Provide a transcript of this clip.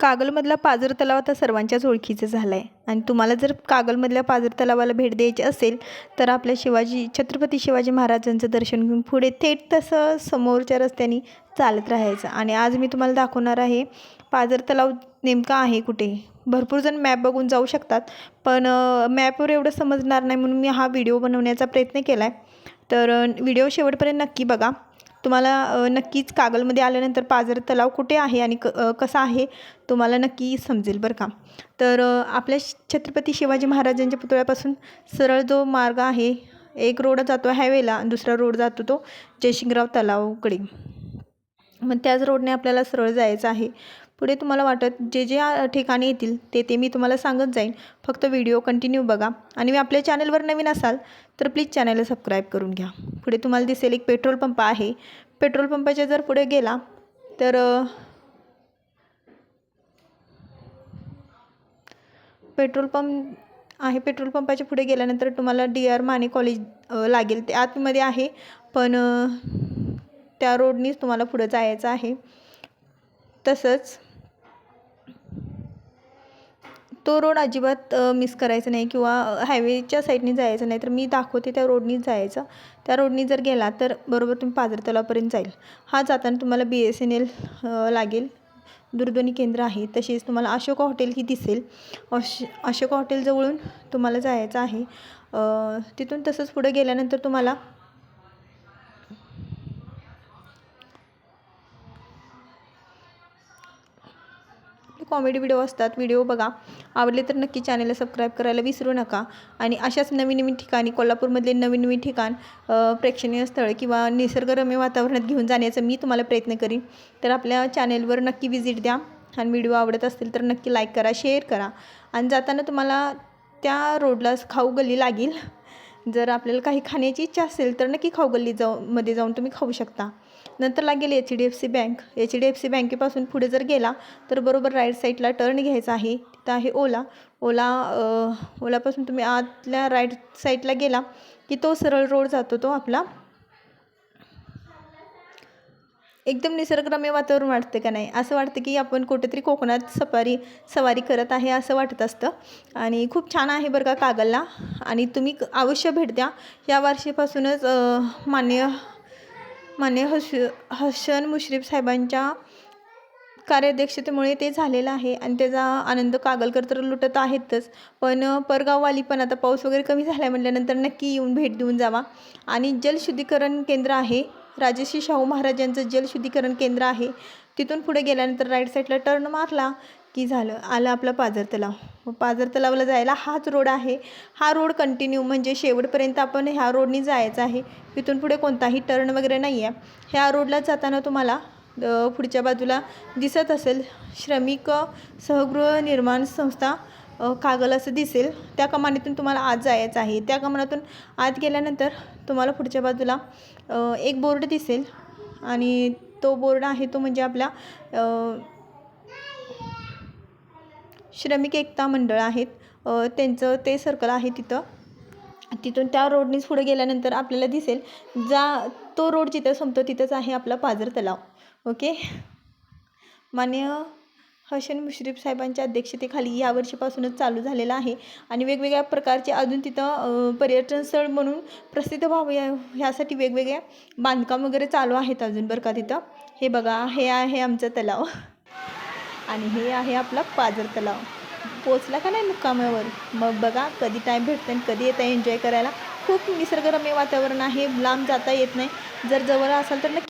कागलमधला पाझर तलाव आता सर्वांच्याच ओळखीचं झाला आहे आणि तुम्हाला जर कागलमधल्या पाझर तलावाला भेट द्यायची असेल तर आपल्या शिवाजी छत्रपती शिवाजी महाराजांचं दर्शन घेऊन पुढे थेट तसं समोरच्या रस्त्याने चालत राहायचं. आणि आज मी तुम्हाला दाखवणार आहे पाझर तलाव नेमका आहे कुठे? भरपूर जण मॅप बघून जाऊ शकतात पण मॅपवर एवढं समजणार नाही म्हणून मी हा व्हिडिओ बनवण्याचा प्रयत्न केला आहे तर व्हिडिओ शेवटपर्यंत नक्की बघा. तुम्हाला नक्कीच कागलमध्ये आल्यानंतर पाझर तलाव कुठे आहे आणि क कसा आहे तुम्हाला नक्की समजेल बरं का. तर आपल्या छत्रपती शिवाजी महाराजांच्या पुतळ्यापासून सरळ जो मार्ग आहे एक रोड जातो हायवेला दुसरा रोड जातो तो जयशिंगराव तलावकडे मग त्याच रोडने आपल्याला सरळ जायचं आहे. पुढे तुम्हाला वाटत जे जे ठिकाणी येतील ते ते मी तुम्हाला सांगत जाईन. फक्त व्हिडिओ कंटिन्यू बघा. आणि मी आपल्या चॅनलवर नवीन असाल तर प्लीज चॅनलला सबस्क्राईब करून घ्या. पुढे तुम्हाला दिसेल एक पेट्रोल पंप आहे. पेट्रोल पंपाच्या जर पुढे गेला तर पेट्रोल पंप आहे. पेट्रोल पंपाच्या पुढे गेल्यानंतर तुम्हाला डी आर माने कॉलेज लागेल. ते आतमध्ये आहे. पण त्या रोडनीच तुम्हाला पुढं जायचं आहे. तसंच तो रोड अजिबात मिस करायचा नाही किंवा हायवेच्या साईडने जायचं नाही. तर मी दाखवते त्या रोडनीच जायचं. त्या रोडनी जर गेला तर बरोबर तुम्ही पाझर तलावपर्यंत जाईल. हा जाताना तुम्हाला बी एस एन एल लागेल. दूरध्वनी केंद्र आहे. तसेच तुम्हाला अशोका हॉटेल ही दिसेल. अश अशोका हॉटेलजवळून तुम्हाला जायचं आहे. तिथून तसंच पुढे गेल्यानंतर तुम्हाला कॉमेडी व्हिडिओ असतात व्हिडिओ बघा. आवडले तर नक्की चॅनलला सबस्क्राईब करायला विसरू नका. आणि अशाच नवीन नवीन ठिकाणी कोल्हापूरमधले नवीन नवीन ठिकाण प्रेक्षणीय स्थळ किंवा निसर्गरम्य वातावरणात घेऊन जाण्याचा मी तुम्हाला प्रयत्न करीन. तर आपल्या चॅनेलवर नक्की व्हिजिट द्या. आणि व्हिडिओ आवडत असतील तर नक्की लाईक करा शेअर करा. आणि जाताना तुम्हाला त्या रोडलाच खाऊ गल्ली लागेल. जर आपल्याला काही खाण्याची इच्छा असेल तर नक्की खाऊ गल्ली जाऊ मध्ये जाऊन तुम्ही खाऊ शकता. नंतर लागेल H D F C bank H D F C बँकेपासून पुढे जर गेला तर बरोबर राईट साईडला टर्न घ्यायचा आहे. तिथं आहे ओला. ओला ओलापासून तुम्ही आतल्या राईट साईडला गेला की तो सरळ रोड जातो तो आपला एकदम निसर्गरम्य वातावरण वाटतं का नाही? असं वाटतं की आपण कुठेतरी कोकणात सफारी सवारी करत आहे असं वाटत असतं. आणि खूप छान आहे बरं का कागलला. आणि तुम्ही अवश्य भेट द्या. या वर्षीपासूनच मान्य मान्य हस हसन मुश्रीफ साहेबांच्या कार्याध्यक्षतेमुळे ते झालेलं आहे. आणि त्याचा आनंद कागलकर तर लुटत आहेतच. पण परगाववाली पण आता पाऊस वगैरे कमी झाला म्हटल्यानंतर नक्की येऊन भेट देऊन जावा. आणि जलशुद्धीकरण केंद्र आहे. राजश्री शाहू महाराजांचं जलशुद्धीकरण केंद्र आहे. तिथून पुढे गेल्यानंतर राईट साईडला टर्न मारला की झालं आलं आपला पाझर तलाव. पाझर तलावला जायला हाच रोड आहे. हा रोड कंटिन्यू म्हणजे शेवटपर्यंत आपण ह्या रोडनी जायचं आहे. तिथून पुढे कोणताही टर्न वगैरे नाही आहे. ह्या रोडला जाताना तुम्हाला पुढच्या बाजूला दिसत असेल श्रमिक सहगृह निर्माण संस्था कागल असं दिसेल. त्या कमानीतून तुम्हाला आज जायचं आहे. त्या कमानातून आत गेल्यानंतर तुम्हाला पुढच्या बाजूला एक बोर्ड दिसेल. आणि तो बोर्ड आहे तो म्हणजे आपला श्रमिक एकता मंडळ आहेत. त्यांचं ते सर्कल आहे तिथं. तिथून त्या रोडनीच पुढे गेल्यानंतर आपल्याला दिसेल जा तो रोड जिथं संपतो तिथंच आहे आपला पाझर तलाव. ओके मान्य हसन मुश्रीफ साहेबांच्या अध्यक्षतेखाली यावर्षीपासूनच चालू झालेला आहे. आणि वेगवेगळ्या प्रकारचे अजून तिथं पर्यटन स्थळ म्हणून प्रसिद्ध व्हावं या ह्यासाठी वेगवेगळ्या बांधकाम वगैरे चालू आहेत अजून बरं का तिथं. हे बघा हे आहे आमचं तलाव. आणि हे आहे आपला पाझर तलाव. पोचला का नाही मुक्कामावर? मग बघा कधी टाईम भेटतं आणि कधी येतं एन्जॉय करायला. खूप निसर्गरम्य वातावरण आहे लांब जाता येत नाही. जर जवळ असाल तर नक्की